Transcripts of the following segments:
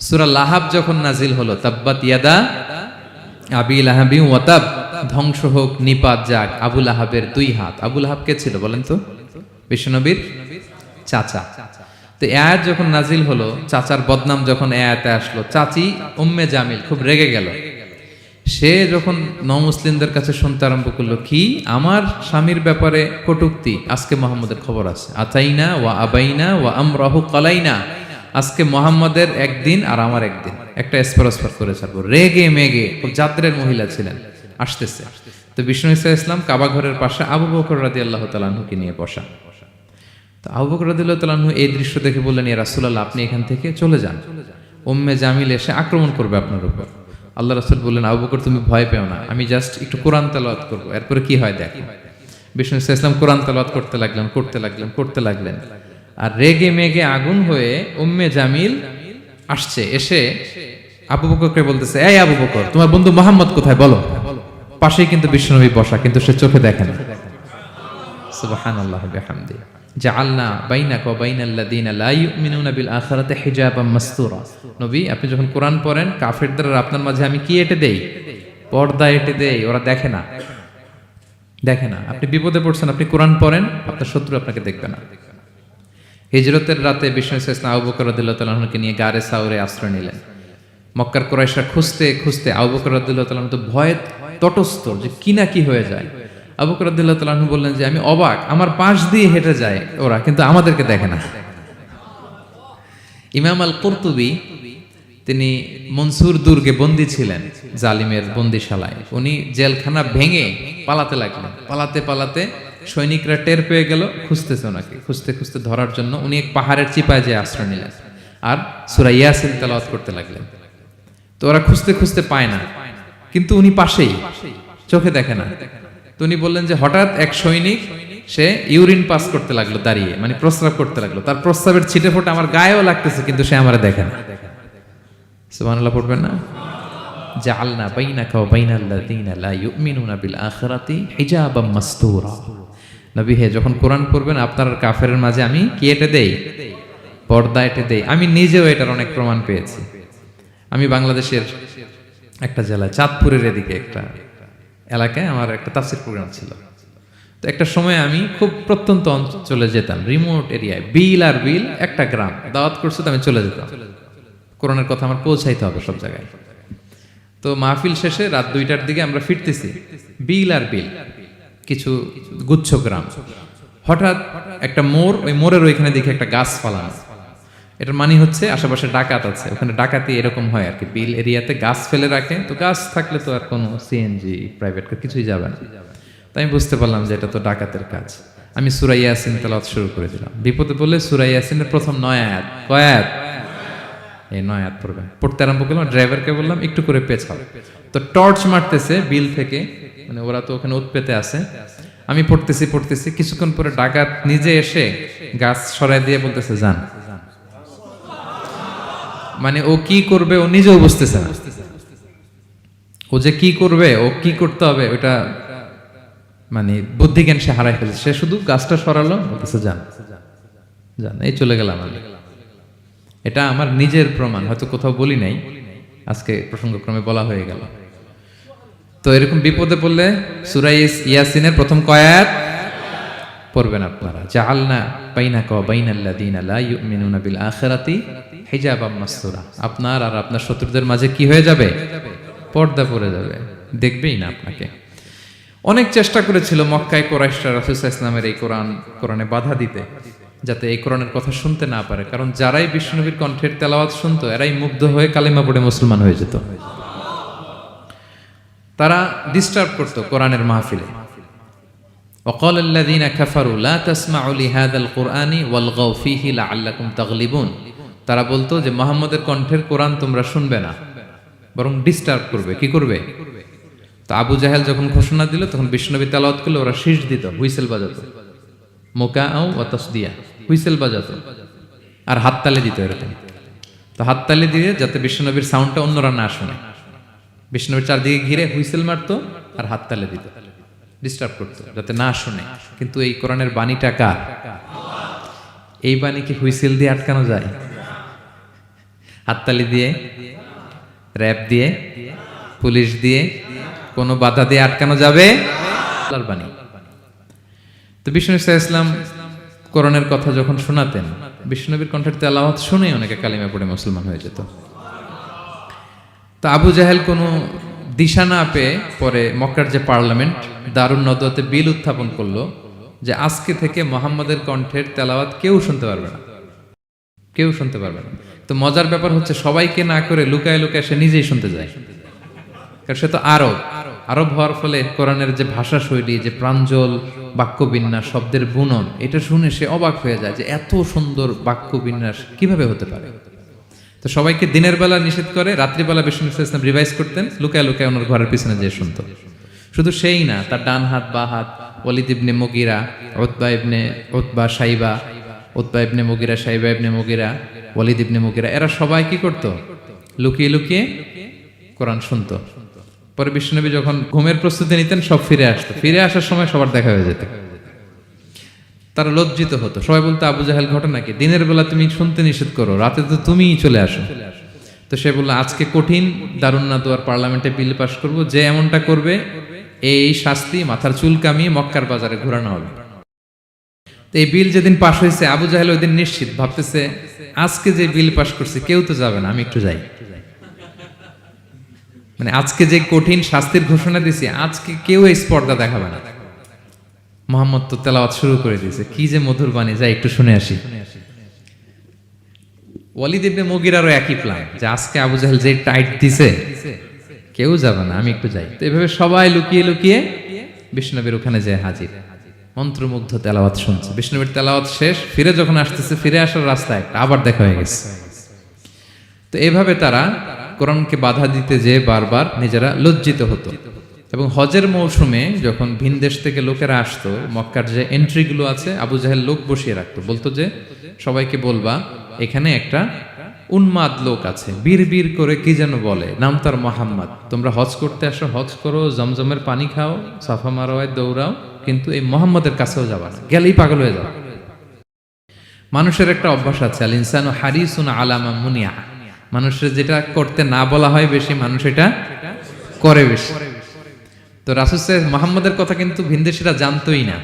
সুরা লাহাব যখন নাজিল হলো, তাব্বাত ইয়াদা আবি লাহাবি ওয়াতাব ধ্বংস হোক, নিপাত যাক আবুল আহাবের দুই হাত। আবুল আহাব কে ছিল বলেন তো? বিশ্বনবীর চাচা। তো আয়াত যখন নাজিল হলো, চাচার বদনাম যখন আয়াতে আসলো, চাচি উম্মে জামিল খুব রেগে গেল। সে যখন নমুসলিমদের কাছে শুনতে আরম্ভ করল, কি? আমার স্বামীর ব্যাপারে কটুক্তি? আজকে মোহাম্মদের খবর আছে। আতাইনা ওয়া আবাইনা ওয়া আমরাহু কালাইনা। আজকে মোহাম্মদের একদিন আর আমার একদিন। একটা এসপারস্পার করে ছাড়বো। রেগে মেগে খুব যাত্রের মহিলা ছিলেন। আসতেছে। তো বিষ্ণু ইসা ইসলাম কাবা ঘরের পাশে আবু বকর রাদি আল্লাহ তালাহুকে নিয়ে বসা। তো আবু বকর রাদিল্লাহু তাআলাহু এই দৃশ্য দেখে বললেন রাসূলুল্লাহ, আপনি এখান থেকে চলে যান। উম্মে জামিল এসে আক্রমণ করবে আপনার উপর। আল্লাহ রাসূল বললেন, আবু বকর, তুমি ভয় পেও না। আমি জাস্ট একটু কোরআন তেলাওয়াত করব। এরপরে কি হয় দেখো। বিষ্ণু ইসা ইসলাম কোরআন তেলাওয়াত করতে লাগলেন করতে লাগলেন করতে লাগলেন। আর রেগে মেগে আগুন হয়ে উম্মে জামিল আসছে, এসে আবু বকরকে বলতেছে, এই আবু বকর, তোমার বন্ধু মোহাম্মদ কোথায়? বলো। পাশেই কিন্তু বিশ্বনবী বসা, কিন্তু সে চোখে দেখে না। নবী, আপনি যখন পড়েন আপনার মাঝে, আমি কি এটে দেই? পর্দা এটে ওরা দেখে না। দেখে না। আপনি বিপদে পড়ছেন, আপনি কোরআন পড়েন, আপনার শত্রু আপনাকে দেখবে না। হিজরতের রাতে বিষ্ণু ইসলাম আবু বকর রাদিল্লাহু তাআলাকে নিয়ে গারে সাউরে আশ্রয় নিলেন। মক্কার কোরাইশা খুঁজতে খুঁজতে আবু বকর রাদিল্লাহু তো ভয়ে তটস্থ যে কি না কি হয়ে যায়। আবু বকর রাদিল্লাহু বললেন যে, আমি অবাক, আমার পাশ দিয়ে হেঁটে যায় ওরা, কিন্তু আমাদেরকে দেখে না। ইমাম আল কুরতুবি তিনি মনসুর দুর্গে বন্দি ছিলেন, জালিমের বন্দিশালায়। উনি জেলখানা ভেঙে পালাতে লাগলেন। পালাতে পালাতে সৈনিকরা টের পেয়ে গেল, খুঁজতেছে ওনাকে। খুঁজতে খুঁজতে ধরার জন্য উনি এক পাহাড়ের চিপায় যে আশ্রয় নিলেন আর সুরা ইয়াসিন তেলাওয়াত করতে লাগলেন। তো ওরা খুঁজতে খুঁজতে পায় না, কিন্তু উনি পাশেই, চোখে দেখে না। তো উনি বললেন যে হঠাৎ এক সৈনিক, সে ইউরিন পাস করতে লাগল দাঁড়িয়ে মানে প্রস্রাব করতে লাগল। তার প্রস্রাবের ছিটে ফোটা আমার গায়েও লাগতেছে, কিন্তু সে আমার দেখে না। সুবহানাল্লাহ পড়বেন না? জাআলনা বাইনাকা ওয়া বাইনাল্লাযিনা লা ইউমিনুনা বিল আখিরাতি হিজাবাম মাসতুরা। নবী হে, যখন কোরআন পড়বেন, আপনার আর কাফেরের মাঝে আমি কি এটে দেই? পর্দা এটে দেই। আমি নিজেও এটার অনেক প্রমাণ পেয়েছি। আমি বাংলাদেশের একটা জেলা চাঁদপুরের এদিকে একটা এলাকায় আমার একটা তাফসির প্রোগ্রাম ছিল। তো একটা সময় আমি খুব প্রত্যন্ত অঞ্চলে যেতাম রিমোট এরিয়ায় বিল আর বিল, একটা গ্রাম। দাওয়াত করছে তো আমি চলে যেতাম। কোরআনের কথা আমার পৌঁছাইতে হবে সব জায়গায়। তো মাহফিল শেষে রাত দুইটার দিকে আমরা ফিরতেছি, বিল আর বিল। কিছু গুচ্ছ গ্রাম। হঠাৎ একটা মোড় ওই মোড়ের ওইখানে দেখে একটা গাছ ফালানো। এটার মানে হচ্ছে আশেপাশে ডাকাত আছে। ওখানে ডাকাতি এরকম হয় আর কি। বিল এরিয়াতে গাছ ফেলে রাখে। তো গাছ থাকলে তো আর কোনো সিএনজি প্রাইভেট কিছুই যাবে না। তাই আমি বুঝতে পারলাম যে এটা তো ডাকাতের কাজ। আমি সুরাইয়াসিন ইয়াসিন শুরু করে দিলাম। বিপদে বললে সুরাইয়াসিনের প্রথম নয় আয়াত। কয় আয়াত? এই নয় আয়াত পড়বে। পড়তে আরম্ভ করলাম ড্রাইভারকে বললাম, একটু করে পেছাও তো টর্চ মারতেছে বিল থেকে। মানে ওরা তো ওখানে উৎপেতে আছে। আমি পড়তেছি পড়তেছি। কিছুক্ষণ পরে ডাকাত নিজে এসে গাছ সরাই দিয়ে বলতেছে, যান। মানে ও কি করবে ও নিজেও বুঝতেছে না। ও যে কি করবে, ও কি করতে হবে ওটা মানে বুদ্ধিজ্ঞান সে হারাই ফেলছে। সে শুধু গাছটা সরালো, বলতেছে, যান। যান, এই চলে গেলাম আমি। এটা আমার নিজের প্রমাণ, হয়তো কোথাও বলি নাই, আজকে প্রসঙ্গক্রমে বলা হয়ে গেল। তো এরকম বিপদে পড়লে সুরাই ইয়াসিনের প্রথম কয়াত পড়বেন আপনারা। জাআলনা বাইনাকা ওয়া বাইনাল্লাযিনা লা ইউমিনুনা বিল আখিরাতি হিজাবাম মাসতুরা আপনার আর আপনার শত্রুদের মাঝে কি হয়ে যাবে? পর্দা পড়ে যাবে। দেখবেই না আপনাকে। অনেক চেষ্টা করেছিল মক্কায় কোরাইশরা রাসূল ইসলামের এই কোরআন, কোরআনে বাধা দিতে। যাতে এই কোরআনের কথা শুনতে না পারে কারণ যারাই বিষ্ণুনবীর কণ্ঠের তেলাওয়াত শুনতো এরাই মুগ্ধ হয়ে কালিমা পড়ে মুসলমান হয়ে যেত তারা ডিস্টার্ব করতো কোরআনের মাহফিলে وقال الذين كفروا لا تسمعوا لهذا القرآن والغوا فيه لعلكم تغلبون তারা বলতো যে মোহাম্মদের কণ্ঠের কোরআন তোমরা শুনবে না বরং ডিস্টার্ব করবে কি করবে তো আবু জাহেল যখন ঘোষণা দিল তখন বিষ্ণবী তেলাওয়াত করলে ওরা শীষ দিত হুইসেল বাজাতো মোকা আও দিয়া হুইসেল বাজাতো। আর হাততালি দিত এরকম। তো হাততালি দিয়ে যাতে বিষ্ণনবীর সাউন্ডটা অন্যরা না শুনে। বিষ্ণনবীর চারদিকে ঘিরে হুইসেল মারতো আর হাততালি দিত। ডিস্টার্ব করতো, যাতে না শুনে। কিন্তু এই কোরআনের বাণীটা কার? এই বাণী কি হুইসেল দিয়ে আটকানো যায়? হাততালি দিয়ে, র্যাব দিয়ে, পুলিশ দিয়ে, কোনো বাধা দিয়ে আটকানো যাবে? বাণী। তো বিষ্ণু ইসলাম করণের কথা যখন শোনাতেন বিষ্ণুনবীর কণ্ঠের তেলাওয়াত শুনেই অনেকে কালিমা পড়ে মুসলমান হয়ে যেত। তা আবু জাহেল কোনো দিশা না পেয়ে পরে মক্কার যে পার্লামেন্ট, দারুণ নদতে বিল উত্থাপন করল যে আজকে থেকে মোহাম্মদের কণ্ঠের তেলাওয়াত কেউ শুনতে পারবে না। কেউ শুনতে পারবে না। তো মজার ব্যাপার হচ্ছে সবাইকে না করে লুকায় লুকায় সে নিজেই শুনতে যায়। কারণ সে তো আরব। আরব হওয়ার ফলে কোরআনের যে ভাষা শৈলী, যে প্রাঞ্জল বাক্য বিন্যাস শব্দের বুনন, এটা শুনে সে অবাক হয়ে যায় যে এত সুন্দর বাক্য বিন্যাস কীভাবে হতে পারে? তো সবাইকে দিনের বেলা নিষেধ করে রাত্রিবেলা বিষ্ণু ইসলাম রিভাইজ করতেন, লুকায় লুকায় ওনার ঘরের পিছনে যেয়ে শুনতো। শুধু সেই না, তার ডান হাত, বা হাত, ওয়ালিদ ইবনে মগিরা ওতবা ইবনে ওতবা সাইবা ওতবা ইবনে মগিরা, সাইবা ইবনে মগিরা, ওয়ালিদ ইবনে মগিরা, এরা সবাই কি করত? লুকিয়ে লুকিয়ে কোরআন শুনতো। পরে বিষ্ণুনবী যখন ঘুমের প্রস্তুতি নিতেন, সব ফিরে আসতো। ফিরে আসার সময় সবার দেখা হয়ে যেত। তারা লজ্জিত হতো। সবাই বলতো, আবু জাহেল ঘটনা কি? দিনের বেলা তুমি শুনতে নিষেধ করো, রাতে তো তুমিই চলে আসো। তো সে বলল, আজকে কঠিন দারুন্না দুয়ার পার্লামেন্টে বিল পাস করব। যে এমনটা করবে, এই শাস্তি মাথার চুল কামিয়ে মক্কার বাজারে ঘোরানো হবে। তো এই বিল যেদিন পাশ হয়েছে, আবু জাহেল ওই দিন নিশ্চিত ভাবতেছে, আজকে যে বিল পাশ করছে, কেউ তো যাবে না, আমি একটু যাই। মানে আজকে যে কঠিন শাস্তির ঘোষণা দিছি, আজকে কেউ এই স্পর্ধা দেখাবে না। মোহাম্মদ তো তেলাওয়াত শুরু করে দিয়েছে। কি যে মধুর বাণী, যাই একটু শুনে আসি। ওয়ালিদ ইবনে মুগিরারও একই প্ল্যান যে আজকে আবু জাহেল যে টাইট দিছে, কেউ যাবে না, আমি একটু যাই। তো এভাবে সবাই লুকিয়ে লুকিয়ে বিষ্ণবীর ওখানে যায় হাজির। মন্ত্রমুগ্ধ তেলাওয়াত শুনছে। বিষ্ণবীর তেলাওয়াত শেষ, ফিরে যখন আসতেছে, ফিরে আসার রাস্তায় একটা, আবার দেখা হয়ে গেছে। তো এভাবে তারা কোরআনকে বাধা দিতে যে বারবার নিজেরা লজ্জিত হতো। এবং হজের মৌসুমে যখন ভিন দেশ থেকে লোকেরা আসতো, মক্কার যে এন্ট্রিগুলো আছে, আবু জাহেল লোক বসিয়ে রাখতো। বলতো যে, সবাইকে বলবা, এখানে একটা উন্মাদ লোক আছে বীর বীর করে কি যেন বলে? নাম তার মোহাম্মদ। তোমরা হজ করতে আসো, হজ করো, জমজমের পানি খাও, সাফা মারোয় দৌড়াও, কিন্তু এই মোহাম্মদের কাছেও যাবা না। গেলেই পাগল হয়ে যাবে। মানুষের একটা অভ্যাস আছে আল ইনসান হারিসুন আলামা মুনিয়া। মানুষের যেটা করতে না বলা হয় বেশি, মানুষ এটা করে বেশি। তো রাসুল সাহেব মোহাম্মদের কথা কিন্তু ভিনদেশিরা জানতোই না।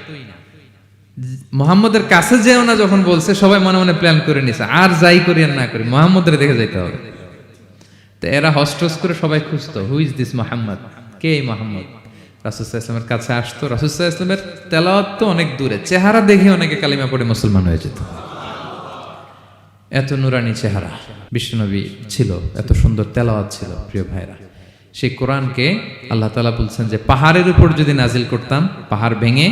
মোহাম্মদের কাছে যেও না যখন বলছে, সবাই মনে মনে প্ল্যান করে নিছে, আর যাই করি আর না করি, মোহাম্মদের দেখে যেতে হবে। তো এরা হস্টস করে সবাই খুঁজতো হু ইজ দিস মোহাম্মদ কে এই মোহাম্মদ রাসুসাহ ইসলামের কাছে আসতো। রাসুসাহ ইসলামের তেলাওয়াত তো অনেক দূরে, চেহারা দেখে অনেকে কালিমা পড়ে মুসলমান হয়ে যেত। এত নুরানি চেহারা। বিশ্বনবী ছিল, এত সুন্দর তেলাওয়াত ছিল, প্রিয় ভাইরা সেই কোরআনকে আল্লাহ তালা বলছেন যে, পাহাড়ের উপর যদি নাজিল করতাম, পাহাড় ভেঙে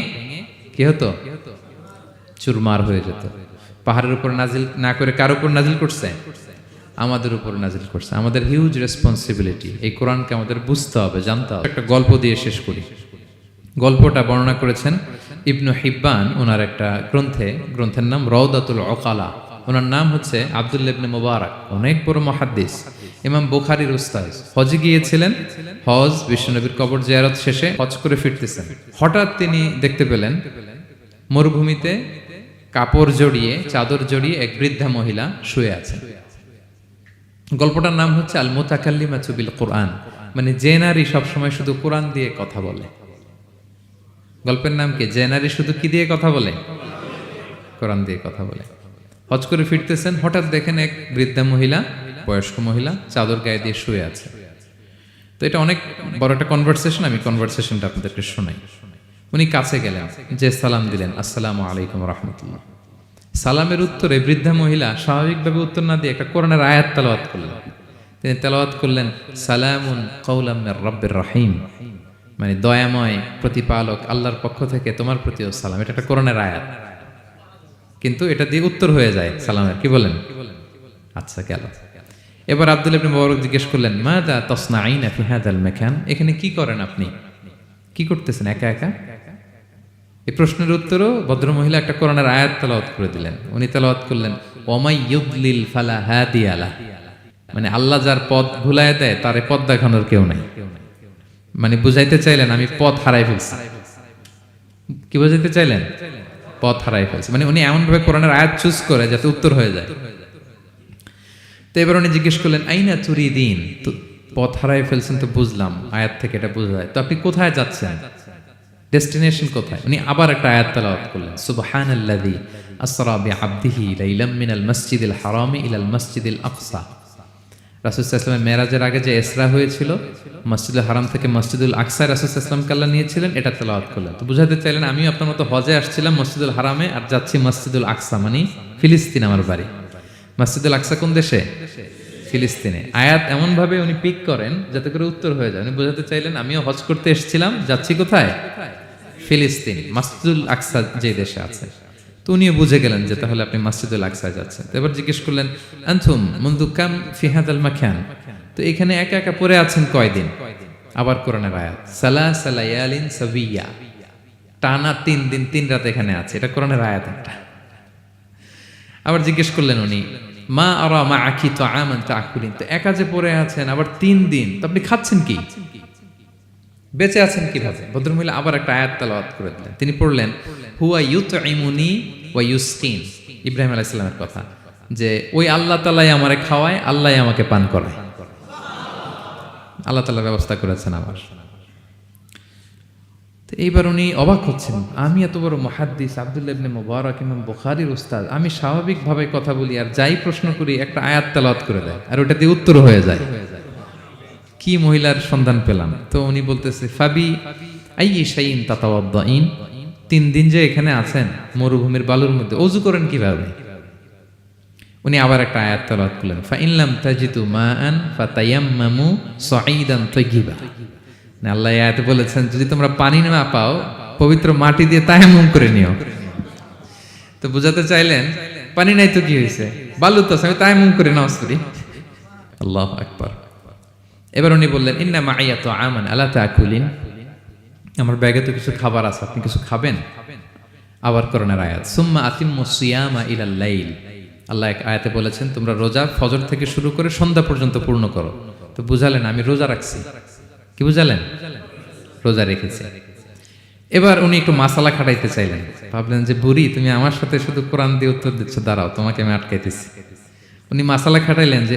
কি হতো? চুরমার হয়ে যেত। পাহাড়ের উপর নাজিল না করে কার উপর নাজিল করছে? আমাদের উপর নাজিল করছে। আমাদের হিউজ রেসপন্সিবিলিটি এই কোরআনকে আমাদের বুঝতে হবে, জানতে হবে। একটা গল্প দিয়ে শেষ করি। গল্পটা বর্ণনা করেছেন ইবনু হিব্বান, ওনার একটা গ্রন্থে, গ্রন্থের নাম রওদাতুল অকালা ওনার নাম হচ্ছে আব্দুল ইবনে মোবারক, অনেক বড় মহাদ্দিস। ইমাম বুখারির উস্তাদ। হজে গিয়েছিলেন, হজ, বিশ্বনবীর কবর জিয়ারত শেষে হজ করে ফিরতেছেন। হঠাৎ তিনি দেখতে পেলেন, মরুভূমিতে কাপড় জড়িয়ে, চাদর জড়িয়ে এক বৃদ্ধা মহিলা শুয়ে আছে। গল্পটার নাম হচ্ছে আল মোতাকাল্লিমা চুবিল কোরআন মানে যে নারী সবসময় শুধু কোরআন দিয়ে কথা বলে। গল্পের নাম কি? যে নারী শুধু কি দিয়ে কথা বলে? কোরআন দিয়ে কথা বলে। হজ করে ফিরতেছেন, হঠাৎ দেখেন এক বৃদ্ধা মহিলা, বয়স্ক মহিলা, চাদর গায়ে দিয়ে শুয়ে আছে। তো এটা অনেক বড় একটা কনভারসেশন আমি কনভারসেশনটা আপনাদেরকে শোনাই। উনি কাছে গেলেন, যে সালাম দিলেন, আসসালামু আলাইকুম রহমতুল্লাহ। সালামের উত্তরে বৃদ্ধা মহিলা স্বাভাবিকভাবে উত্তর না দিয়ে একটা কোরআনের আয়াত তেলাওয়াত করলেন। তিনি তেলাওয়াত করলেন, সালামুন কৌলাম রব্বের রহিম। মানে দয়াময় প্রতিপালক আল্লাহর পক্ষ থেকে তোমার প্রতিও সালাম। এটা একটা কোরআনের আয়াত। কিন্তু এটা দিয়ে উত্তর হয়ে যায় সালামের। কি বলেন? আচ্ছা গেল। এবার আব্দুল ইবনে মুবারক জিজ্ঞেস করলেন মা দা তসনা আইনা ফি হাদাল মাকান? এখানে কি করেন আপনি? কি করতেছেন, একা একা? এই প্রশ্নের উত্তরও ভদ্রমহিলা একটা কোরআনের আয়াত তেলাওয়াত করে দিলেন। উনি তেলাওয়াত করলেন, ওমাই ইউদলিল ফালা হাদিয়ালা মানে আল্লাহ যার পথ ভুলায় দেয়, তার পথ দেখানোর কেউ নাই। মানে বুঝাইতে চাইলেন, আমি পথ হারাই ফেলছি। কি বুঝাইতে চাইলেন? পথ হারাই ফেলছে। মানে উনি এমনভাবে কোরআনের আয়াত চুজ করে যাতে উত্তর হয়ে যায়। তো এবার উনি জিজ্ঞেস করলেন, আইনা চুরি দিন তো পথ হারাই ফেলছেন তো বুঝলাম, আয়াত থেকে এটা বোঝা যায়। তো আপনি কোথায় যাচ্ছেন? ডেস্টিনেশন কোথায়? উনি আবার একটা আয়াত তেলাওয়াত করলেন সুবহান সুবহানাল্লাযী আসরা বিআবদিহি লাইলাম মিনাল মাসজিদিল হারামি ইলাল মাসজিদিল আকসা। রাসূল সাল্লাল্লাহু মেরাজের আগে যে এসরা হয়েছিল, মসজিদুল হারাম থেকে মসজিদুল রাসূল সাল্লাল্লাহু কাল্লা নিয়েছিলেন, এটা তেলাওয়াত করলেন। তো বুঝাতে চাইলেন, আমিও আপনার মতো হজে আসছিলাম মসজিদুল হারামে আর যাচ্ছি মসজিদুল আকসা মানে ফিলিস্তিন আমার বাড়ি। মসজিদুল আকসা কোন দেশে? ফিলিস্তিনে। আয়াত এমনভাবে উনি পিক করেন যাতে করে উত্তর হয়ে যায়। উনি বোঝাতে চাইলেন, আমিও হজ করতে এসেছিলাম, যাচ্ছি কোথায়? ফিলিস্তিন। মসজিদুল আকসা যে দেশে আছে। তো উনিও বুঝে গেলেন যে তাহলে আপনি মসজিদুল আকসায় যাচ্ছেন। তো এবার জিজ্ঞেস করলেন আনথুম মুন্দু কাম ফিহাদ আল মাখান? তো এখানে একা একা পড়ে আছেন কয়দিন? আবার কোরআনের আয়াত সালা সালায়ালিন সাবিয়া। টানা তিন দিন, তিন রাত এখানে আছে, এটা কোরআনের আয়াত একটা। আবার জিজ্ঞেস করলেন উনি, মা আর মা আখি তো আমান তা আকুলিন তো একা যে পড়ে আছেন, আবার তিন দিন, তো আপনি খাচ্ছেন কি? বেঁচে আছেন কীভাবে? ভদ্রমহিলা আবার একটা আয়াত তালাওয়াত করে দিলেন। তিনি পড়লেন, হুয়া ইউত ইমুনি ওয়া ইউস্কিন। ইব্রাহিম আলাইসাল্লামের কথা, যে, ওই আল্লাহ তালাই আমারে খাওয়ায়, আল্লাহ আমাকে পান করায়। আল্লাহ তালা ব্যবস্থা করেছেন আমার তো এইবার উনি অবাক হচ্ছেন, আমি এত বড় মহাদ্দিস আব্দুল্লাহ ইবনে মুবারক ইমাম বুখারীর উস্তাদ, আমি স্বাভাবিকভাবে কথা বলি আর যাই প্রশ্ন করি একটা আয়াত তেলাওয়াত করে দেয়, আর ওটা দিয়ে উত্তর হয়ে যায়। কি মহিলার সন্ধান পেলাম? তো উনি বলতেছে, ফাবি আই তাতাওয়াদ্দাইন তিন দিন যে এখানে আছেন, মরুভূমির বালুর মধ্যে, অজু করেন কীভাবে? উনি আবার একটা আয়াত তেলাওয়াত করলেন ফাইনলাম তাজিতু মাআন ফাতায়াম্মামু সাঈদান তাইয়িবা। না আল্লাহ আয়াত বলেছেন, যদি তোমরা পানি না পাও, পবিত্র মাটি দিয়ে তায়াম্মুম করে নিও। তো বুঝাতে চাইলেন, পানি নাই তো কি হয়েছে বালু তো আমি তায়াম্মুম করে নাও পড়ি। আল্লাহু আকবার। এবার উনি বললেন, ইন্না মাইয়া তো আমান, আলা তাকুলিন? আমার ব্যাগে তো কিছু খাবার আছে, আপনি কিছু খাবেন? আবার করোনার আয়াত, সুম্মা আতিম্মু সিয়ামা ইলাল লাইল। আল্লাহ এক আয়াতে বলেছেন, তোমরা রোজা ফজর থেকে শুরু করে সন্ধ্যা পর্যন্ত পূর্ণ করো। তো বুঝালেন, আমি রোজা রাখছি। কি বুঝালেন? রোজা রেখেছি। এবার উনি একটু মাসালা খাটাইতে চাইলেন। ভাবলেন যে, বুড়ি, তুমি আমার সাথে শুধু কোরআন দিয়ে উত্তর দিচ্ছ, দাঁড়াও, তোমাকে আমি আটকাইতেছি। উনি মাসালা খাটাইলেন যে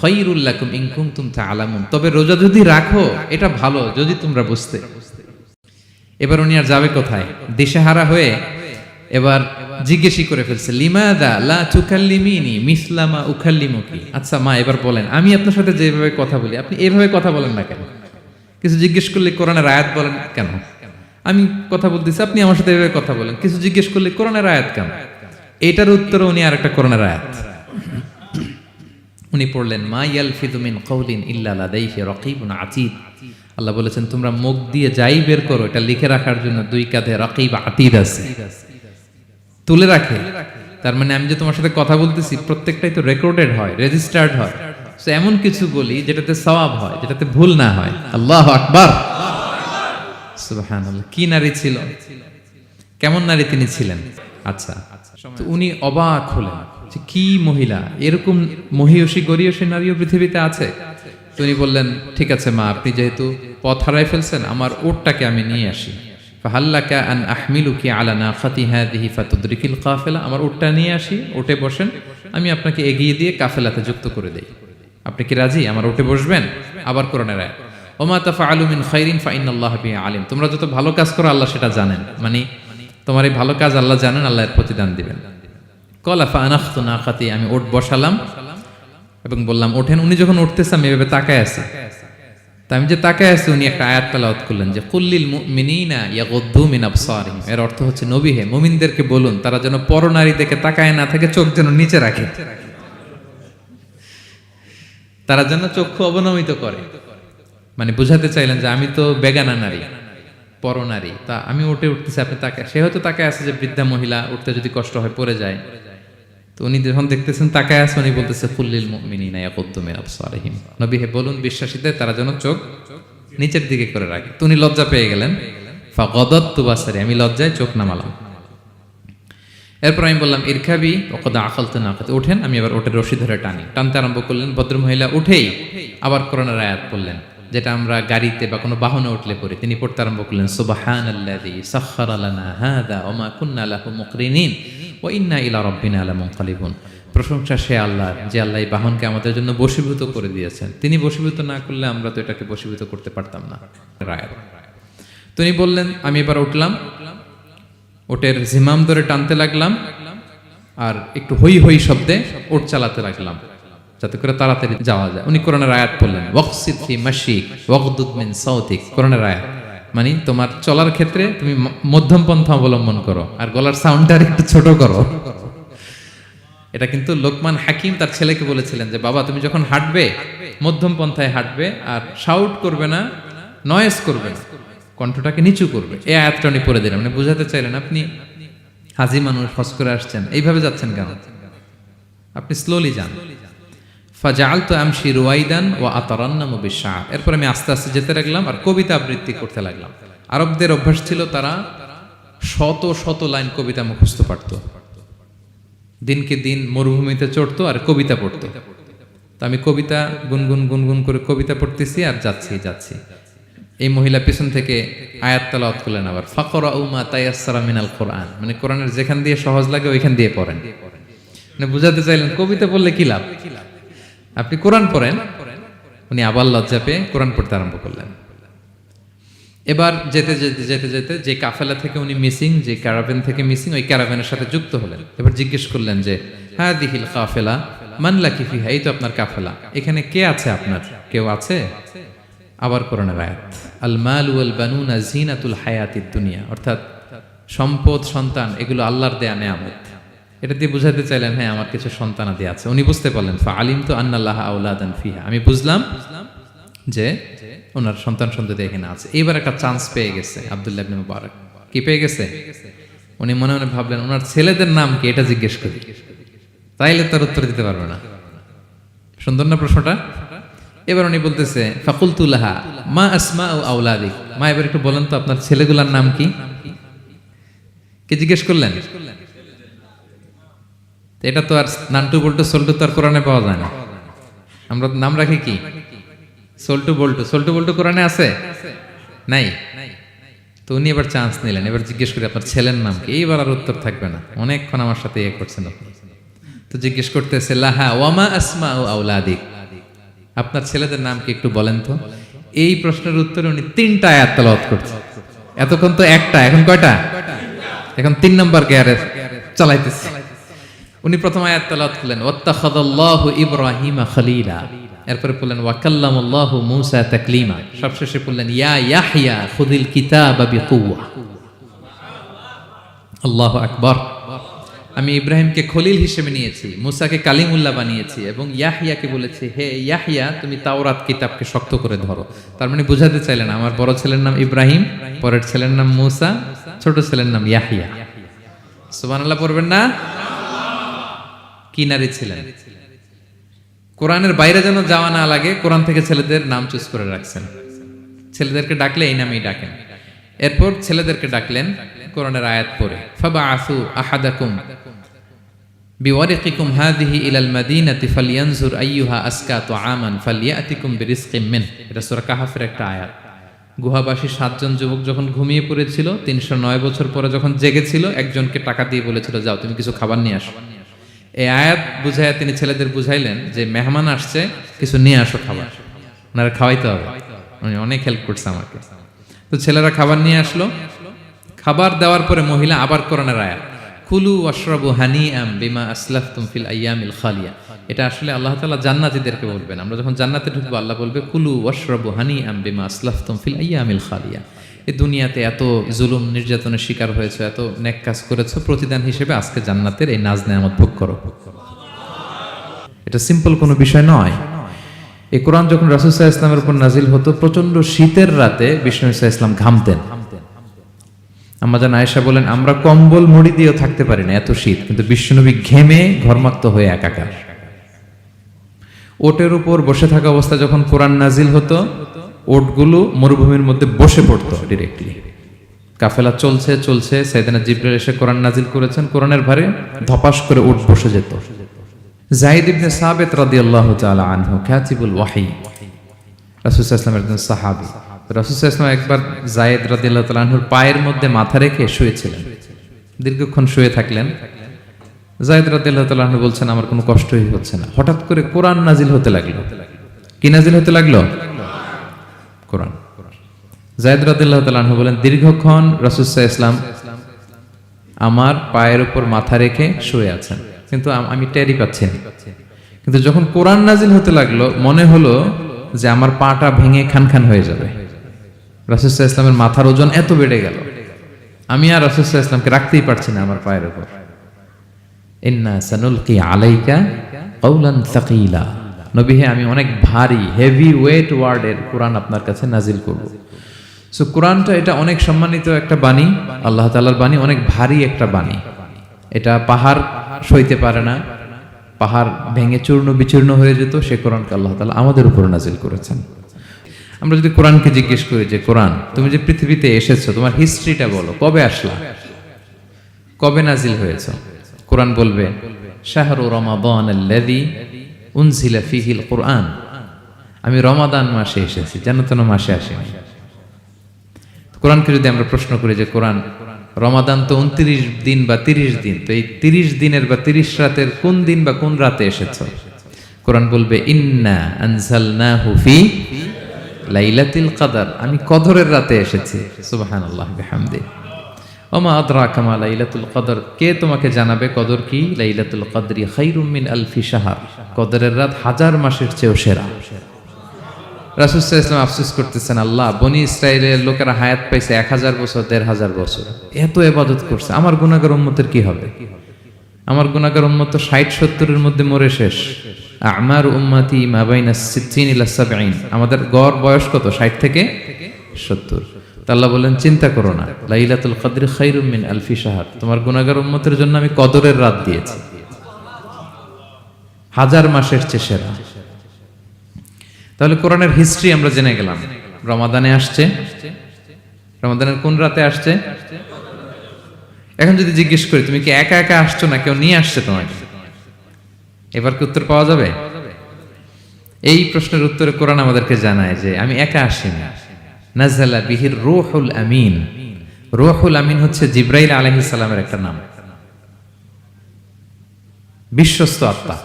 খাইরুল লাকুম ইন কুনতুম তাআলামুন। তবে রোজা যদি রাখো, এটা ভালো, যদি তোমরা বুঝতে। এবার উনি আর যাবে কোথায়? দিশেহারা হয়ে এবার জিজ্ঞেসই করে ফেলছে, লিমাদা লা তুকাল্লিমিনি মিসলামা উখাল্লিমুকি আচ্ছা মা, এবার বলেন, আমি আপনার সাথে যেভাবে কথা বলি, আপনি এভাবে কথা বলেন না কেন? কিছু জিজ্ঞেস করলে কোরআনের আয়াত বলেন কেন? আমি কথা বলতেছি, আপনি আমার সাথে এভাবে কথা বলেন, কিছু জিজ্ঞেস করলে কোরআনের আয়াত কেন? এটার উত্তরে উনি আর একটা কোরআনের আয়াত। উনি পড়লেন, মা ইয়ালফিদু মিন কওলিন ইল্লা লাদাইহি রাকিবুন আতীদ। আল্লাহ বলেছেন, তোমরা মুখ দিয়ে যাই বের করো, এটা লিখে রাখার জন্য দুই কাঁধে রাকিব আতীদ আছে। তুলে রাখে। তার মানে আমি যে তোমার সাথে কথা বলতেছি, প্রত্যেকটাই তো রেকর্ডেড হয়, রেজিস্টার্ড হয়। তো এমন কিছু বলি যেটাতে সওয়াব হয়, যেটাতে ভুল না হয়। আল্লাহ আকবার। কি নারী ছিল? কেমন নারী তিনি ছিলেন? আচ্ছা উনি অবাক হলেন। যে কি মহিলা? এরকম মহিয়সী, গরিয়সী নারীও পৃথিবীতে আছে? তো উনি বললেন, ঠিক আছে মা, আপনি যেহেতু পথ হারাই ফেলছেন, আমার ওটটাকে আমি নিয়ে আসি। আমার নিয়ে আসি বসেন, আমি আপনাকে এগিয়ে দিয়ে কাফেলাতে যুক্ত করে দেই। আপনি কি রাজি? আমার ওটে বসবেন? আবার কোরআনের খাইরিন ফাইন আল্লাহ আলিম। তোমরা যত ভালো কাজ করো, আল্লাহ সেটা জানেন। মানে তোমার এই ভালো কাজ আল্লাহ জানেন, আল্লাহ এর প্রতিদান দিবেন। কলাফা আনাখতু নাখাতি, আমি ওট বসালাম এবং বললাম, ওঠেন। উনি যখন উঠতেছে, আমি এভাবে তাকায় আছি। তা আমি যে তাকায় আছি, উনি একটা আয়াত তালাওয়াত করলেন যে কুল্লিল মুমিনিনা ইয়াগুদ্দু মিন আবসারিহিম। এর অর্থ হচ্ছে, নবী হে, মুমিনদেরকে বলুন, তারা যেন পরনারী দেখে তাকায় না থাকে, চোখ যেন নিচে রাখে। তারা যেন চক্ষু অবনমিত করে। মানে বুঝাতে চাইলেন যে, আমি তো বেগানা নারী, পরনারী। তা আমি উঠে উঠতেছি, আপনি তাকে সে হয়তো তাকে আছে যে, বৃদ্ধা মহিলা, উঠতে যদি কষ্ট হয়, পড়ে যায়। তো উনি যখন দেখতেছেন, তাকায় আছে, উনি বলতেছে ফুল্লিল মিনি ইয়াকুদ্দু মিন আবসারিহিম। নবী হে বলুন, বিশ্বাসীদের তারা যেন চোখ নিচের দিকে করে রাখে। তো উনি লজ্জা পেয়ে গেলেন। বাসারি, আমি লজ্জায় চোখ নামালাম। এরপর আমি বললাম ইরখাবি ওকদা আকালতে না আকালতে ওঠেন, আমি আবার ওটের রশি ধরে টানি। টানতে আরম্ভ করলেন, ভদ্রমহিলা উঠেই আবার করোনার আয়াত পড়লেন। যেটা আমরা গাড়িতে বা কোনো বাহনে উঠলে পড়ি, তিনি পড়তে আরম্ভ করলেন সুবাহান কুন্না লাহু মুকরিনিন ওয়া ইন্না ইলা রাব্বিনা লামুনকালিবুন। প্রশংসা সে আল্লাহ, যে আল্লাহ এই বাহনকে আমাদের জন্য বশীভূত করে দিয়েছেন। তিনি বশীভূত না করলে আমরা তো এটাকে বশীভূত করতে পারতাম না। রায়ের। তিনি বললেন, আমি এবার উঠলাম। ওটের জিমাম ধরে টানতে লাগলাম আর একটু হই হই শব্দে ওট চালাতে লাগলাম। যাতে করে তাড়াতাড়ি যাওয়া যায়। উনি কোরআনের আয়াত বললেন ওয়াকসিদ ফি মাশিক ওয়াকদুদ মিন সাউতিক কোরআনের আয়াত। মানে তোমার চলার ক্ষেত্রে তুমি মধ্যম পন্থা অবলম্বন করো, আর গলার সাউন্ডটা একটু ছোট করো। এটা কিন্তু লোকমান হাকিম তার ছেলেকে বলেছিলেন যে, বাবা, তুমি যখন হাঁটবে মধ্যম পন্থায় হাঁটবে, আর শাউট করবে না নয়েস করবে না, কণ্ঠটাকে নিচু করবে। এই আয়াতটা উনি পড়ে দিলেন। মানে বুঝাতে চাইলেন, আপনি হাজি মানুষ হস করে আসছেন, এইভাবে যাচ্ছেন কেন? আপনি স্লোলি যান। ফাজাল তো আমশি রুয়াইদান ও আতরান্নাম বিশাহ এরপর আমি আস্তে আস্তে যেতে লাগলাম আর কবিতা আবৃত্তি করতে লাগলাম। আরবদের অভ্যাস ছিল তারা শত শত লাইন কবিতা মুখস্থ পারত। দিনকে দিন মরুভূমিতে চড়তো আর কবিতা পড়তো। তো আমি কবিতা গুনগুন গুনগুন করে কবিতা পড়তেছি আর যাচ্ছি যাচ্ছি। এই মহিলা পিছন থেকে আয়াত তালাওয়াত করলেন আবার ফাকরা উমা তাইয়াসসারা মিনাল কোরআন। মানে কোরআনের যেখান দিয়ে সহজ লাগে, ওইখান দিয়ে পড়েন। মানে বুঝাতে চাইলেন, কবিতা পড়লে কি লাভ? আপনি কোরআন পড়েন, উনি আবার লজ্জা পেয়ে কোরআন পড়তে আরম্ভ করলেন। এবার যেতে যেতে যেতে যেতে যে কাফেলা থেকে উনি মিসিং, যে ক্যারাভেন থেকে মিসিং, ওই ক্যারাভেনের সাথে যুক্ত হলেন। এবার জিজ্ঞেস করলেন যে হ্যাঁ দিহিল কাফেলা মানলা কিফিহা এই তো আপনার কাফেলা। এখানে কে আছে আপনার? কেউ আছে? আবার কোরআনের আয়াত, আল মাল ওয়াল বানুনা জিনাতুল হায়াতিদ দুনিয়া। অর্থাৎ সম্পদ, সন্তান, এগুলো আল্লাহর দেয়া নেয়ামত। এটা দিয়ে বুঝাতে চাইলেন হ্যাঁ আমার কিছু সন্তানাদি আছে। উনি বুঝতে পারলেন ফা আলিম তো আন্নাল্লাহ আউলাদান ফিহা। আমি বুঝলাম যে ওনার সন্তান সন্ততি এখানে আছে। এইবার একটা চান্স পেয়ে গেছে, আব্দুল্লাহ ইবনে মুবারক। কি পেয়ে গেছে? উনি মনে মনে ভাবলেন, ওনার ছেলেদের নাম কি? এটা জিজ্ঞেস করি। তাইলে তার উত্তর দিতে পারবে না। সুন্দর না প্রশ্নটা? এবার উনি বলতেছে ফাকুলতুল্লাহা মা আসমা ও আউলাদিক মা, এবার একটু বলেন তো, আপনার ছেলেগুলার নাম কি? কে জিজ্ঞেস করলেন? এটা তো আর নান্টু বল্টু, সল্টু তো আর কোরআনে পাওয়া যায় না। আমরা নাম রাখি কি? সল্টু বল্টু। সল্টু বল্টু কোরআনে আছে? নাই? তো উনি এবার চান্স নিলেন। এবার জিজ্ঞেস করি, আপনার ছেলের নাম কি? এইবার আর উত্তর থাকবে না। অনেকক্ষণ আমার সাথে ইয়ে করছেন তো জিজ্ঞেস করতেছে, লাহা, ওয়ামা আসমা ও আউলাদিক আপনার ছেলেদের নাম কি একটু বলেন তো? এই প্রশ্নের উত্তরে উনি তিনটা আয়াত তেলাওয়াত করছে। এতক্ষণ তো একটা, এখন কয়টা? এখন তিন নম্বর গিয়ারে চালাইতেছে। উনি প্রথম আয়াত তেলাওয়াত করলেন ওয়াত্তাখাদাল্লাহু ইব্রাহিমা খলিলা। এরপরে বললেন ওয়াকাল্লামুল্লাহু মূসা তাকলিমা। সবশেষে বললেন ইয়া ইয়াহইয়া খুদিল কিতাবা বিকুওয়া। আল্লাহু আকবার। আমি ইব্রাহিমকে খলিল হিসেবে নিয়েছি, মুসাকে কালিমুল্লাহ বানিয়েছি এবং ইয়াহিয়াকে বলেছি, হে ইয়াহিয়া তুমি তাওরাত কিতাবকে শক্ত করে ধরো। তার মানে বোঝাতে চাইলেন, আমার বড় ছেলের নাম ইব্রাহিম, পরের ছেলের নাম মুসা, ছোট ছেলের নাম ইয়াহিয়া সুবহানাল্লাহ পড়বেন না? কি নারী ছিলেন। কোরআনের বাইরে যেন যাওয়া না লাগে, কোরআন থেকে ছেলেদের নাম চুজ করে রাখছেন। ছেলেদেরকে ডাকলে এই নামেই ডাকেন। এরপর ছেলেদেরকে ডাকলেন কোরআনের আয়াত পড়ে ফাবা আসু আহাদাকুম বিওয়ারিকিকুম হাদিহি ইলাল মাদিনাতি ফালিয়ানজুর আইয়ুহা আসকাতু আমান ফালিয়াতিকুম বিরিজকিম মিন। এটা সূরা কাহাফের একটা আয়াত। গুহাবাসী সাতজন যুবক যখন ঘুমিয়ে পড়েছিল, তিনশো নয় বছর পরে যখন জেগেছিল, একজনকে টাকা দিয়ে বলেছিল, যাও, তুমি কিছু খাবার নিয়ে আসো। এই আয়াত বুঝাইয়া তিনি ছেলেদের বুঝাইলেন যে মেহমান আসছে, কিছু নিয়ে আসো খাবার। ওনারা খাওয়াইতে হবে। অনেক হেল্প করছে আমাকে। তো ছেলেরা খাবার নিয়ে আসলো। খাবার দেওয়ার পরে মহিলা আবার কোরআনের আয়াত। কুলু অশ্রবু হানি আম বিমা আসলাফতুম ফিল আইয়ামিল খালিয়া। এটা আসলে আল্লাহ তালা জান্নাতিদেরকে বলবেন। আমরা যখন জান্নাতে ঢুকবো, আল্লাহ বলবে, কুলু ওয়াশরবু হানি আম্বিমা আসলাফতুম ফিল আইয়ামিল খালিয়া। এই দুনিয়াতে এত জুলুম, নির্যাতনের শিকার হয়েছে, এত নেক কাজ করেছ, প্রতিদান হিসেবে আজকে জান্নাতের এই নাজ নেয়ামত ভোগ করো। এটা সিম্পল কোনো বিষয় নয়। এই কোরআন যখন রাসুসাহ ইসলামের উপর নাজিল হতো প্রচণ্ড শীতের রাতে বিষ্ণু ইসা ইসলাম ঘামতেন আমাজান আয়েশা বলেন, আমরা কম্বল মুড়ি দিয়েও থাকতে পারি না, এত শীত। কিন্তু বিশ্বনবী ঘেমে ঘর্মাক্ত হয়ে একাকার। ওটের উপর বসে থাকা অবস্থা যখন কোরআন নাজিল হতো ওটগুলো মরুভূমির মধ্যে বসে পড়তো ডিরেক্টলি কাফেলা চলছে চলছে সাইদানা জিব্রাইল এসে কোরআন নাজিল করেছেন, কোরআনের ভারে ধপাস করে উঠ বসে যেত। জাহিদ ইবনে সাবেত রাদিয়াল্লাহু তাআলা আনহু, কাতিবুল ওয়াহি। রাসূলুল্লাহ ইসলামের একজন সাহাবী। রাসূলুল্লাহ ইসলাম একবার জায়েদ রাদিয়াল্লাহু তাআলা আনহুর পায়ের মধ্যে মাথা রেখে শুয়েছিলেন। দীর্ঘক্ষণ শুয়ে থাকলেন। জায়েদ রাদিয়াল্লাহু তাআলা আনহু বলছেন, আমার কোনো কষ্টই হচ্ছে না। হঠাৎ করে কোরআন নাজিল হতে লাগল। কি নাজিল হতে লাগল? কোরআন। জায়েদ রাদিয়াল্লাহু তাআলা আনহু বলেন, দীর্ঘক্ষণ রাসূলুল্লাহ ইসলাম আমার পায়ের উপর মাথা রেখে শুয়ে আছেন। কিন্তু আমি টেরি পাচ্ছি কিন্তু যখন কোরআন নাজিল হতে লাগল, মনে হলো যে আমার পাটা ভেঙে খান খান হয়ে যাবে। রাসুসাহ ইসলামের মাথার ওজন এত বেড়ে গেল। আমি আর রাসুসাহ ইসলামকে রাখতেই পারছি না আমার পায়ের উপর। ইন্না সানুলকি আলাইকা কৌলান সাকিলা। নবী হে, আমি অনেক ভারী হেভি ওয়েট ওয়ার্ডের কোরআন আপনার কাছে নাজিল করব। সো কোরআনটা এটা অনেক সম্মানিত একটা বাণী, আল্লাহ তাআলার বাণী, অনেক ভারী একটা বাণী। এটা পাহাড় সইতে পারে না, পাহাড় ভেঙে চূর্ণ বিচূর্ণ হয়ে যেত, সে কোরআনকে আল্লাহ তাআলা আমাদের উপর নাজিল করেছেন। আমরা যদি কোরআনকে জিজ্ঞেস করি যে, কোরআন, তুমি যে পৃথিবীতে এসেছ, তোমার হিস্ট্রিটা বলো, কবে আসলা? কবে নাজিল হয়েছে? কোরআন বলবে, শাহরু রমাদান উনজিলা ফীহিল কোরআন আমি রমাদান মাসে এসেছি যেন তেন মাসে আসিনি। কোরআনকে যদি আমরা প্রশ্ন করি যে, কোরআন, রমাদান তো উনত্রিশ দিন বা তিরিশ দিন, তো এই তিরিশ দিনের বা তিরিশ রাতের কোন দিন বা কোন রাতে এসেছ? কোরআন বলবে, ইন্না আনজালনাহু ফি লাইলাতুল কদর। আমি কদরের রাতে এসেছি। সুবহানাল্লাহ, বিহামদি। ওমা আদরাকা মা লাইলাতুল কদর। কে তোমাকে জানাবে কদর কি? লাইলাতুল কদরি খাইরুম মিন আলফি শাহর। কদরের রাত হাজার মাসের চেয়েও সেরা। রাসুসাহ ইসলাম আফসোস করতেছেন, আল্লাহ, বনি ইসরায়েলের লোকেরা হায়াত পাইছে এক হাজার বছর, দেড় হাজার বছর। এত এবাদত করছে। আমার গুণাগার উম্মতের কি হবে? আমার গুণাগার উম্মত তো ষাট, সত্তরের মধ্যে মরে শেষ। আমার উম্মাতি মাবাইনা সিদ্দিন আমাদের গড় বয়স কত? ষাট থেকে সত্তর। আল্লাহ বলেন চিন্তা করো না। লাইলাতুল কদর খাইরুম মিন আলফি শাহর। তোমার গুণাগার উম্মতের জন্য আমি কদরের রাত দিয়েছি। হাজার মাসের চেয়ে সেরা। তাহলে কোরআনের হিস্ট্রি আমরা জেনে গেলাম। রমাদানে আসছে। রমাদানের কোন রাতে আসছে? এখন যদি জিজ্ঞেস করি, তুমি কি একা একা আসছো না কেউ নিয়ে আসছে তোমাকে? এবার কি উত্তর পাওয়া যাবে? এই প্রশ্নের উত্তরে কোরআন আমাদেরকে জানায় যে, আমি একা আসিনি। নাজালা বিহির রুহুল আমিন। রুহুল আমিন হচ্ছে জিব্রাইল আলাইহিস সালামের একটা নাম। বিশ্বস্ত আত্মা।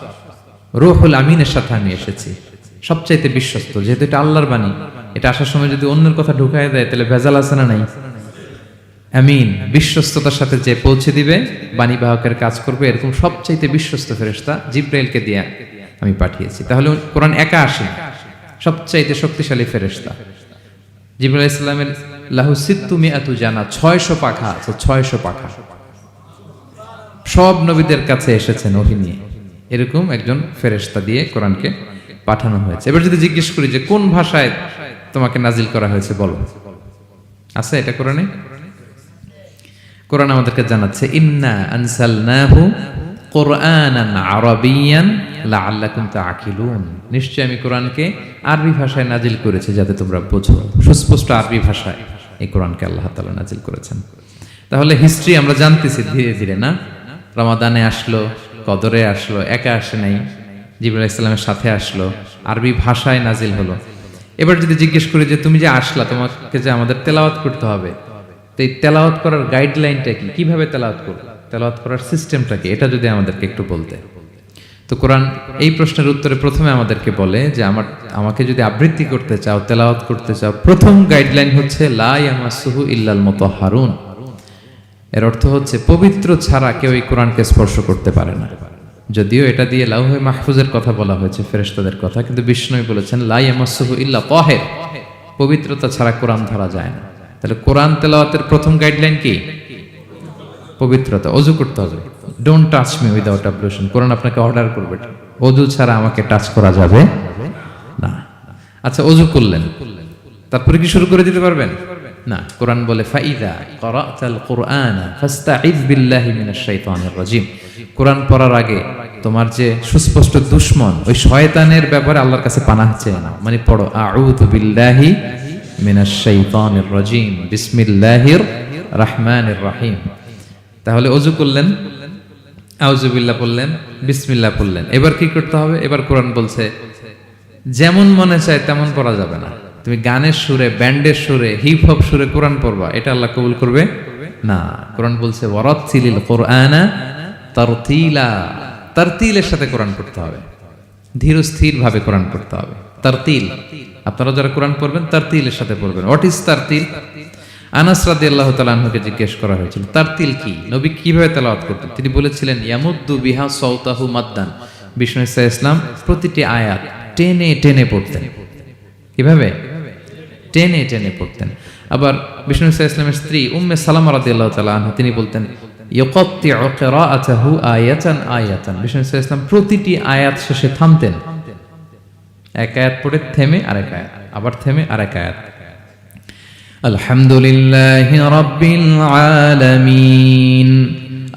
রুহুল আমিনের সাথে আমি এসেছি। সবচাইতে বিশ্বস্ত, যেহেতু এটা আল্লাহর বাণী। এটা আসার সময় যদি অন্যের কথা ঢুকায় দেয়, তাহলে ভেজাল আছে না নাই? আমিন, বিশ্বস্ততার সাথে যে পৌঁছে দিবে, বাণী বাহকের কাজ করবে, এরকম সবচাইতে বিশ্বস্ত ফেরেশতা জিব্রাইলকে দিয়ে আমি পাঠিয়েছি। তাহলে কোরআন একা আসে সবচাইতে শক্তিশালী ফেরেশতা। জিব্রাইল ইসলামের লাহু সিত্তুমি এত জানা, ছয়শো পাখা আছে, ছয়শো পাখা। সব নবীদের কাছে এসেছেন ওহি নিয়ে। এরকম একজন ফেরেশতা দিয়ে কোরআনকে পাঠানো হয়েছে। এবার যদি জিজ্ঞেস করি যে কোন ভাষায় তোমাকে নাজিল করা হয়েছে, বলো। আছে এটা কোরআনে? কোরআন আমাদেরকে জানাচ্ছে, ইন্না আনসালনাহু কোরআনান আরাবিয়ান লাআল্লাকুম তাআকিলুন। নিশ্চয় আমি কোরআনকে আরবি ভাষায় নাজিল করেছি যাতে তোমরা বোঝো। সুস্পষ্ট আরবি ভাষায় এই কোরআনকে আল্লাহ তাআলা নাজিল করেছেন। তাহলে হিস্ট্রি আমরা জানতেছি ধীরে ধীরে, না? রমাদানে আসলো, কদরে আসলো, একা আসে নাই জিবুল ইসলামের সাথে আসলো, আরবি ভাষায় নাজিল হলো। এবার যদি জিজ্ঞেস করি যে তুমি যে আসলা, তোমাকে যে আমাদের তেলাওয়াত করতে হবে, তো এই তেলাওয়াত করার গাইডলাইনটা কি? কীভাবে তেলাওয়াত করব? তেলাওয়াত করার সিস্টেমটা কি এটা যদি আমাদেরকে একটু বলতে। তো কোরআন এই প্রশ্নের উত্তরে প্রথমে আমাদেরকে বলে যে আমার, আমাকে যদি আবৃত্তি করতে চাও, তেলাওয়াত করতে চাও, প্রথম গাইডলাইন হচ্ছে, লা ইয়ামাসুহু ইল্লাল হারুন এর অর্থ হচ্ছে, পবিত্র ছাড়া কেউ এই কোরআনকে স্পর্শ করতে পারে না। যদিও এটা দিয়ে লাউহে মাহফুজের কথা বলা হয়েছে ফেরেস্তাদের কথা, কিন্তু বিষ্ণু বলেছেন লাই আমাসহু ইল্লা তহের পবিত্রতা ছাড়া কোরআন ধরা যায় না। তাহলে কোরআন তেলাওয়াতের প্রথম গাইডলাইন কি? পবিত্রতা, অজু করতে হবে। Don't touch me without ablution Quran আপনাকে অর্ডার করবে। অজু ছাড়া আমাকে টাচ করা যাবে না। আচ্ছা অজু করলেন। তারপরে কি শুরু করে দিতে পারবেন? না, কোরআন বলে, ফাইদা করাতাল কোরআন ফাস্তাইজ বিল্লাহি মিনাশ শাইতানির রাজিম। কোরআন পড়ার আগে তোমার যে সুস্পষ্ট দুশমন, ওই শয়তানের ব্যাপারে আল্লাহর কাছে পানাহ চেয়ে না মানে পড়ো, আউযু বিল্লাহি মিনাশ শাইতানির রাজিম। বিসমিল্লাহির রহমানির রহিম। তাহলে অজু করলেন আউজুবিল্লাহ পড়লেন, বিসমিল্লাহ পড়লেন। এবার কি করতে হবে? এবার কোরআন বলছে, যেমন মনে চায় তেমন পড়া যাবে না। তুমি গানের সুরে, ব্যান্ডের সুরে হিপ হপ সুরে কোরআন পড়বা। এটা আল্লাহ কবুল করবে না। কোরআন বলছে তারতিলের সাথে কোরআন পড়তে হবে। ধীর স্থির ভাবে কোরআন পড়তে হবে। তারতিল। আপনারা যারা কোরআন পড়বেন, তারতিলের সাথে পড়বেন। হোয়াট ইজ তারতিল? আনাস রাদিয়াল্লাহু তাআলা আনহুকে জিজ্ঞেস করা হয়েছিল তারতিল কি? নবী কীভাবে তেলাওয়াত করতেন? তিনি বলেছিলেন, ইয়ামুদ্দু বিহা সাউতাহু মাদ্দান। বিষ্ণু ইসা ইসলাম প্রতিটি আয়াত টেনে টেনে পড়তেন। কীভাবে টেনে টেনে পড়তেন। আবার বিষ্ণু ইসা ইসলামের স্ত্রী উম্মে সালাম রাদিয়াল্লাহু আল্লাহ আনহা তিনি বলতেন প্রতিটি আয়াত শেষে থামতেন। এক আয়াত পড়ে থেমে আরেক আয়াত, আবার থেমে আরেক আয়াত। الحمد لله رب العالمين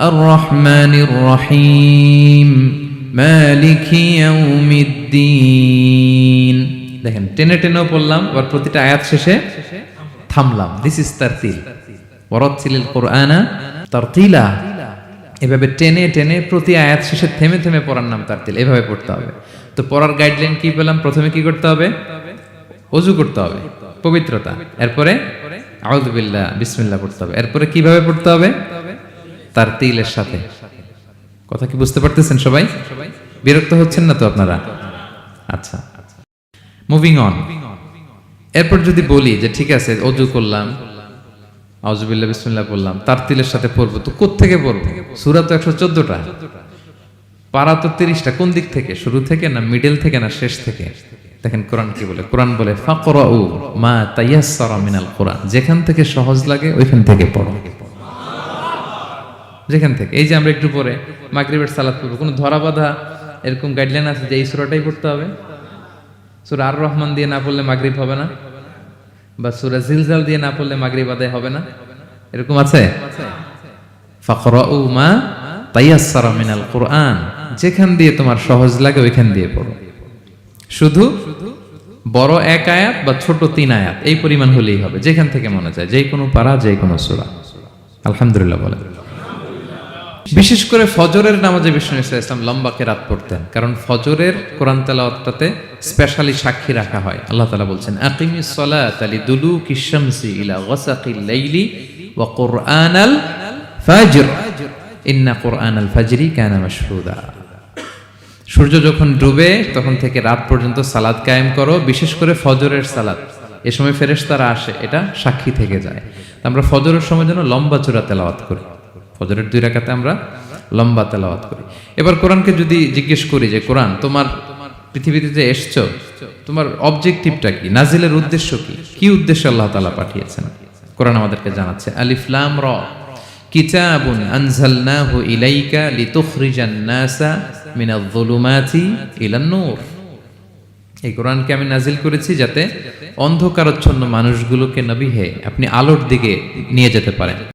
الرحمن الرحيم مالك يوم الدين দেখেন টেনে টেনেও পড়লাম আবার প্রতিটা আয়াত শেষে থামলাম দিস ইজ তারতিল ওয়ারাতিলিল কোরআনা তারতিলা এভাবে টেনে টেনে প্রতি আয়াত শেষে থেমে থেমে পড়ার নাম তারতিল এভাবে পড়তে হবে তো পড়ার গাইডলাইন কি পেলাম প্রথমে কি করতে হবে অজু করতে হবে পবিত্রতা। এরপরে আউদুবিল্লাহ বিসমিল্লাহ পড়তে হবে। এরপরে কীভাবে পড়তে হবে? তার তিলের সাথে। কথা কি বুঝতে পারতেছেন সবাই? বিরক্ত হচ্ছেন না তো আপনারা? আচ্ছা। মুভিং অন এরপর যদি বলি যে ঠিক আছে, অজু করলাম আউজুবিল্লাহ বিসমিল্লাহ পড়লাম তার তিলের সাথে পড়ব, তো কোত্থেকে পড়ব? সুরা তো একশো চোদ্দটা। পারা তো তিরিশটা। কোন দিক থেকে? শুরু থেকে না মিডল থেকে না শেষ থেকে? দেখেন কোরআন কি বলে? কোরআন বলে, ফাকরাউ মা তাইয়াসসারা মিনাল কোরআন। যেখান থেকে সহজ লাগে, ওইখান থেকে পড়ো। যেখান থেকে। এই যে আমরা একটু পরে মাগরিবের সালাত করব কোনো ধরা বাঁধা এরকম গাইডলাইন আছে যে এই সুরাটাই পড়তে হবে? সুরা আর রহমান দিয়ে না পড়লে মাগরিব হবে না? বা সুরা জিলজাল দিয়ে না পড়লে মাগরিব আদায় হবে না? এরকম আছে? ফাকরাউ মা তাইয়াসসারা মিনাল কোরআন। যেখান দিয়ে তোমার সহজ লাগে, ওইখান দিয়ে পড়ো। শুধু বড় এক আয়াত বা ছোট তিন আয়াত, এই পরিমাণ হলেই হবে, যেখান থেকে মনে চায়, যে কোনো পারা, যে কোনো সুরা। আলহামদুলিল্লাহ বলে বিশেষ করে ফজরের নামাজে বিষ্ণু ইসা ইসলাম লম্বা কেরাত পড়তেন, কারণ ফজরের কোরআন তেলাওয়াতটাতে স্পেশালি সাক্ষী রাখা হয়। আল্লাহ তালা বলছেন আকিমি সলাত আলি দুলু কিশামসি ইলা ওয়াসাকিল লাইলি ওয়া কুরআনাল ফাজর। ইন্না কুরআনাল ফাজরি কানা মাশহুদা। সূর্য যখন ডুবে, তখন থেকে রাত পর্যন্ত সালাদ কায়েম করো, বিশেষ করে ফজরের সালাদ। এ সময় ফেরেশতারা আসে, এটা সাক্ষী থেকে যায়। আমরা ফজরের সময় যেন লম্বা চূড়া তেলাওয়াত করি। ফজরের দুই রাকাতে আমরা লম্বা তেলাওয়াত করি। এবার কোরআনকে যদি জিজ্ঞেস করি যে, কোরআন, তোমার পৃথিবীতে যে এসছো, তোমার অবজেক্টিভটা কি? নাজিলের উদ্দেশ্য কি? কি উদ্দেশ্যে আল্লাহ তাআলা পাঠিয়েছেন? কোরআন আমাদেরকে জানাচ্ছে আলিফলাম র। কিতাবুন আনজালনাহু ইলাইকা লিতুখরিজান নাসা মিনাল যুলুমাতি ইলান নূর। এই কোরআনকে আমি নাজিল করেছি যাতে অন্ধকারচ্ছন্ন মানুষগুলোকে নবী হে আপনি আলোর দিকে নিয়ে যেতে পারেন।